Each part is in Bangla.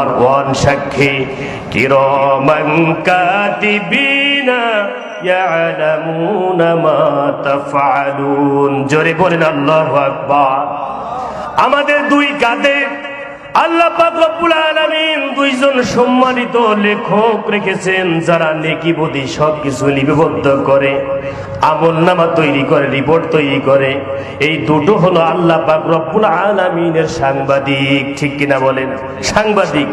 নাম্বার ওয়ান সাক্ষী কিরমান কাতিবিনা ইয়ালামুনা মা জোরে বলেন আল্লাহু আকবার। আমাদের দুই কাঁধে আল্লাহ রব্বুল আলামিন দুইজন সম্মানিত লেখক রেখেছেন যারা নেকি বদি সব কিছু লিপিবদ্ধ করে। আমল নামা তৈরি করে রিপোর্ট তৈরি করে। এই দুটো হলো আল্লাহ পাক আলামিনের সাংবাদিক, ঠিক কিনা বলেন? সাংবাদিক।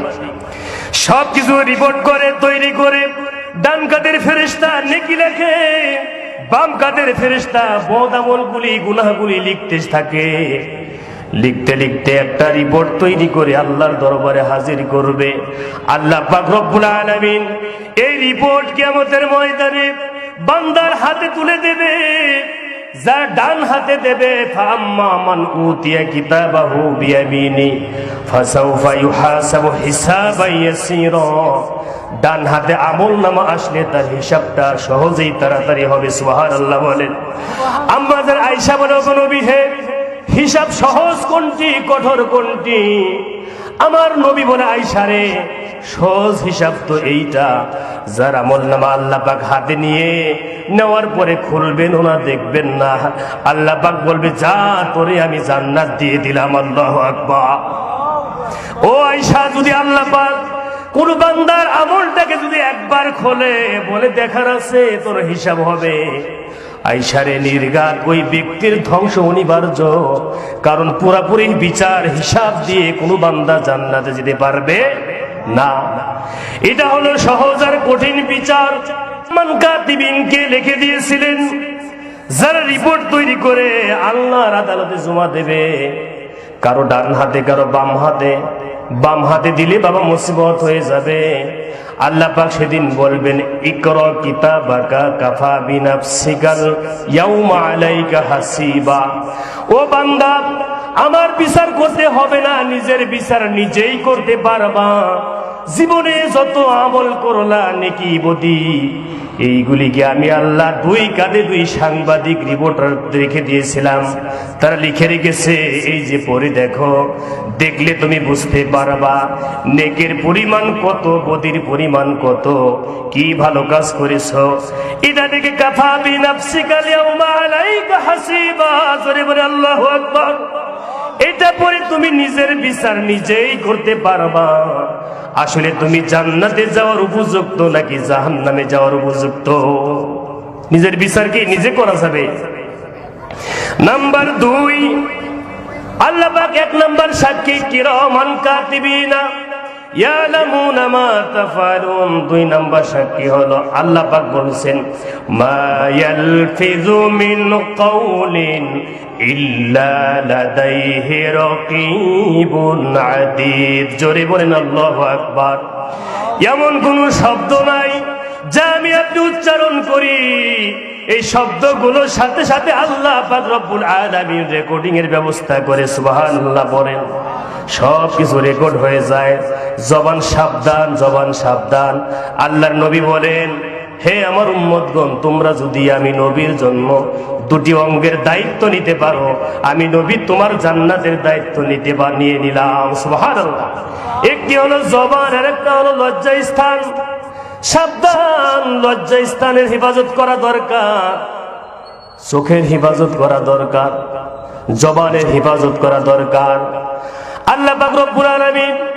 সব কিছু রিপোর্ট করে, তৈরি করে। ডান কাদের ফেরেস্তা নেকি লেখে, বাম কাদের ফেরেস্তা বদ আমলগুলি, গুনাহগুলি লিখতে থাকে। লিখতে লিখতে একটা রিপোর্ট তৈরি করে আল্লাহর দরবারে হাজির করবে। আল্লাহ পাক রব্বুল আলামিন এই রিপোর্ট কিয়ামতের ময়দানে বান্দার হাতে তুলে দেবে, যা ডান হাতে দেবে। ফাম্মা মান উতিয়া কিতাবাহু বিয়ামিনি, ফাসাউফা ইউহাসাবু হিসাবান ইয়াসীরা। ডান হাতে আমল নামা আসলে তার হিসাবটা সহজেই তাড়াতাড়ি হবে, সুবহানাল্লাহ বলেন। আমাদের আয়েশা বলে কোনো হিসাব সহজ কোনটি, কঠোর কোনটি? আমার নবী বলে আইসারে সহজ হিসাব তো এইটা। যার আমল নামা আল্লাহ হাতে নিয়ে নেওয়ার পরে খুলবেন ওনা দেখবেন না। আল্লাহ বলবে, যা তোরে আমি জান্নাত দিয়ে দিলাম, আল্লাহ আকবার। ও আইসা যদি আল্লাহ পাক বান্দার আমলটাকে যদি একবার খোলে, বলে, দেখার আছে, তোর হিসাব হবে। আইসারে নির্গাত, ওই ব্যক্তির ধ্বংস অনিবার্য। কারণ পুরাপুরি বিচার, হিসাব দিয়ে কোনো বান্দা জান্নাতে যেতে পারবে না। এটা হলো সহজ আর কঠিন বিচার। কাতিবিনকে লিখে দিয়েছিলেন। যারা রিপোর্ট তৈরি করে আল্লাহর আদালতে জমা দেবে। কারও ডান হাতে, কারও বাম হাতে। বাম হাতে দিলে বাবা মুসিবত হয়ে যাবে। আল্লাহ পাক সেদিন বলবেন, ইকর কিতাবাকা কাফা বিনাফসিকাল ইয়াউমা আলাইকা হাসিবা। ও বান্দা, আমার বিচার করতে হবে না, নিজের বিচার নিজেই করতে পারবা। জীবনে যত আমল করলা, নেকি বদি এইগুলিকে আমি আল্লাহ দুই কাঁধে দুই সাংবাদিক রিপোর্টার রেখে দিয়েছিলাম? তারা লিখে রেখেছে, এই যে পড়ে দেখো, দেখলে তুমি বুঝতে পারবা, নেকের পরিমাণ কত, বদির পরিমাণ কত, কি ভালো কাজ করেছ। এটা দেখে কাফা বলে আল্লাহু আকবার। এটা পরে তুমি নিজের বিচার নিজেই করতে পারবা। আসলে তুমি জান্নাতে যাওয়ার উপযুক্ত নাকি জাহান নামে যাওয়ার উপযুক্ত? নিজের বিচার কি নিজে করা যাবে? নাম্বার দুই, আল্লাহ এক নাম্বার সাক্ষী কিরমান কাতিবিনা। দুই নাম্বার সাক্ষী হলো জোরে বলেন আকবার। এমন কোন শব্দ নাই যা আমি আপনি উচ্চারণ করি। এই শব্দগুলোর সাথে সাথে আল্লাহ পাক রব্বুল রেকর্ডিং এর ব্যবস্থা করে, সুবহানাল্লাহ বলেন। সব কিছু রেকর্ড হয়ে যায়। জবান সাবধান জবান সাবধান। আল্লাহর নবী বলেন, হে আমার উম্মতগণ, তোমরা যদি আমি নবীর জন্ম দুটি অঙ্গের দায়িত্ব নিতে পারো, আমি নবী তোমার জান্নাতের দায়িত্ব নিতে বা নিয়ে নিলাম একটি হলো জবান আর একটা হলো লজ্জা স্থান। সাবধান, লজ্জা স্থানের হেফাজত করা দরকার। চোখের হেফাজত করা দরকার। জবানের হেফাজত করা দরকার। আল্লাহ পাক রব্বুল আলামিন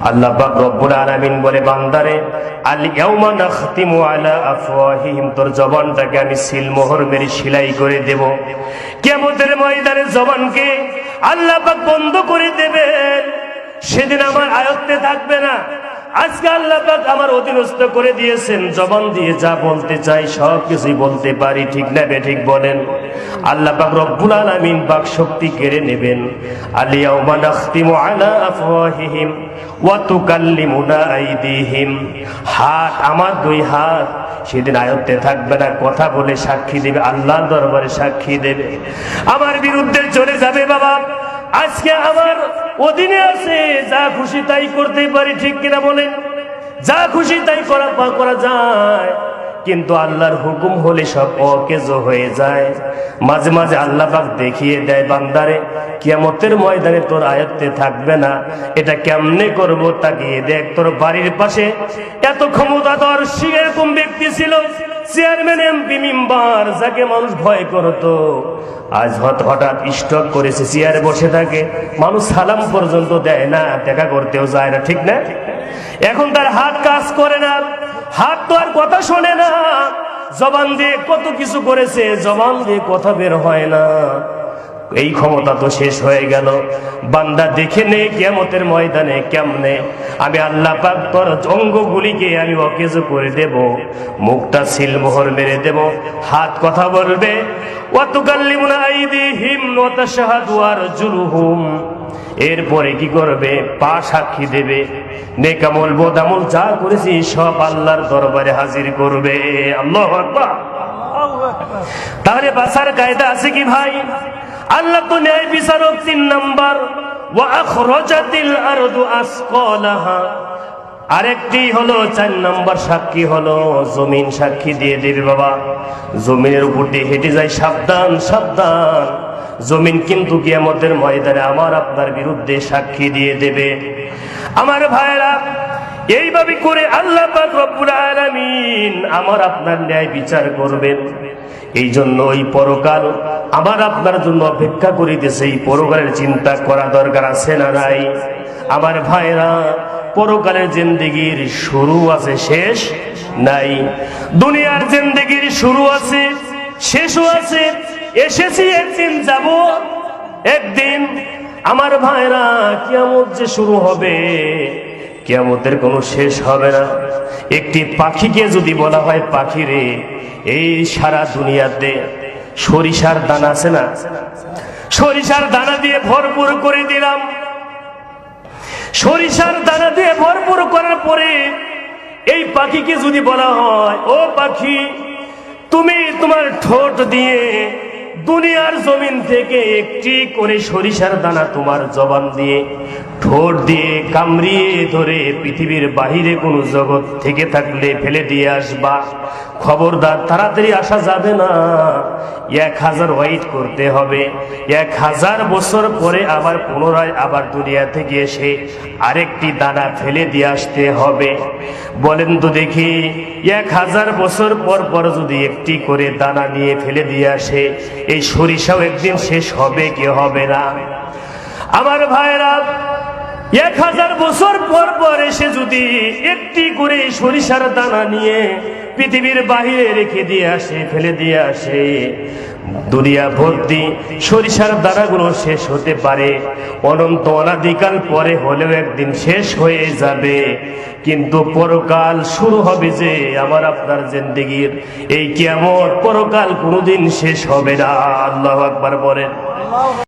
আল্লাহ পাক রব্বুল আলামিন বলে, বান্দারে, আল ইয়াউমা নাখতিমু আলা তোর জবানটাকে আমি করে জবানকে বন্ধ করে সেদিন আমার আয়ত্তে থাকবে না। আজকে আল্লাহ আমার অধীনস্থ করে দিয়েছেন। জবান দিয়ে যা বলতে চাই, সব কিছুই বলতে পারি। ঠিক না বে, ঠিক বলেন? আল্লাহ রব্বুল আলামিন বাক শক্তি কেড়ে নেবেন। নাখতিমু আলা আফওয়াহিহিম কথা বলে সাক্ষী দেবে আল্লাহ দরবারে সাক্ষী দেবে। আমার বিরুদ্ধে চলে যাবে বাবা। আজকে আমার অধীনে আছে, যা খুশি তাই করতে পারি, ঠিক কিনা বলেন? যা খুশি তাই করা করা যায়। কিন্তু আল্লাহর হুকুম হলে সব অকেজ হয়ে যায়। মাঝে মাঝে আল্লাহ পাক দেখিয়ে দেয়, বান্দারে, কিয়ামতের ময়দানে তোর আয়ত্তে থাকবে না। এটা কেমনে করব তাকিয়ে দেখ। তোর বাড়ির পাশে এত ক্ষমতাধর এরকম ব্যক্তি ছিল, চেয়ারম্যান, এমপি, মেম্বার, যাকে মানুষ ভয় করতো। আজ হঠাৎ স্টক করেছে, চেয়ারে বসে থাকে। মানুষ সালাম পর্যন্ত দেয় না, দেখা করতেও যায় না, ঠিক না? এখন তার হাত কাজ করে না। হাত তো আর কথা শোনে না। জবান দিয়ে কত কিছু করেছে, জবান দিয়ে কথা বের হয় না। এই ক্ষমতা তো শেষ হয়ে গেল। বান্দা দেখে নে কেমতের ময়দানে কেমনে। আমি আল্লাহ পাক তোর অঙ্গগুলিকে আমি অকেজ করে দেব। মুখটা সিলমোহর মেরে দেব। হাত কথা বলবে ওয়াতুকাল্লিমুনা আইদিহিম ওয়া তাশহাদু আরজুলুহুম। এরপরে কি করবে? পা সাক্ষী দেবে। নেকামল বোদামল যা করেছি, সব আল্লাহর দরবারে হাজির করবে। আল্লাহ তাহলে বাসার কায়দা আছে কি ভাই? আল্লাহ তো ন্যায় বিচারক তিন নাম্বার। আরেকটি হলো, চার নম্বর সাক্ষী হলো, জমিন সাক্ষী দিয়ে দেবে বাবা। জমিনের উপর দিয়ে হেঁটে যায়, সাবধান সাবধান। জমিন কিন্তু কিয়ামতের ময়দানে আমার আপনার বিরুদ্ধে সাক্ষী দিয়ে দেবে। আমার ভাইরা এইভাবে করে আল্লাহ আমার আপনার ন্যায় বিচার করবেন। এই জন্য ওই পরকাল আমার আপনার জন্য অপেক্ষা করিতেছে, এই পরকালের চিন্তা করা দরকার আছে না নাই? আমার ভাইরা পরকালের জিন্দিগির শুরু আছে, শেষ নাই। দুনিয়ার জিন্দিগির শুরু আছে, শেষও আছে। এসেছি, একদিন যাব। একদিন আমার ভাইরা কিয়ামত যে শুরু হবে, কিয়ামতের কোনো শেষ হবে না। একটি পাখিকে যদি বলা হয় পাখি রে, এই সারা দুনিয়াতে সরিষার দানা আছে না? সরিষার দানা দিয়ে ভরপুর করে দিলাম। সরিষার দানা দিয়ে ভরপুর করার পরে এই পাখিকে যদি বলা হয়, ও পাখি, তুমি তোমার ঠোঁট দিয়ে দুনিয়ার জমিন থেকে একটি করে সরিষার দানা তোমার জবান দিয়ে, ঠোঁট দিয়ে কামড়িয়ে ধরে পৃথিবীর বাহিরে কোনো জগৎ থেকে থাকলে ফেলে দিয়ে আসবা। খবরদার, তাড়াতাড়ি আসা যাবে না। এক হাজার ওয়াইট করতে হবে। এক হাজার বছর পরে আবার পুনরায় আবার দুনিয়া থেকে এসে আরেকটি দানা ফেলে দিয়ে আসতে হবে। বলেন তো দেখি, এক হাজার বছর পর পর যদি একটি করে দানা নিয়ে ফেলে দিয়ে আসে, এই সরিষাও একদিন শেষ হবে কি হবে না? আমার ভাইরা এক হাজার বছর পর পর এসে যদি একটি করে সরিষার দানা নিয়ে পৃথিবীর বাহিরে রেখে দিয়ে আসে, ফেলে দিয়ে আসে। দুনিয়া ভর্তি সরিষার দানাগুলো শেষ হতে পারে। অনন্ত অনাদিকাল পরে হলেও একদিন শেষ হয়ে যাবে। কিন্তু পরকাল শুরু হবে যে আমার আপনার জিন্দিগির। এই কেমন পরকাল কোনোদিন শেষ হবে না। আল্লাহ আকবার বলেন।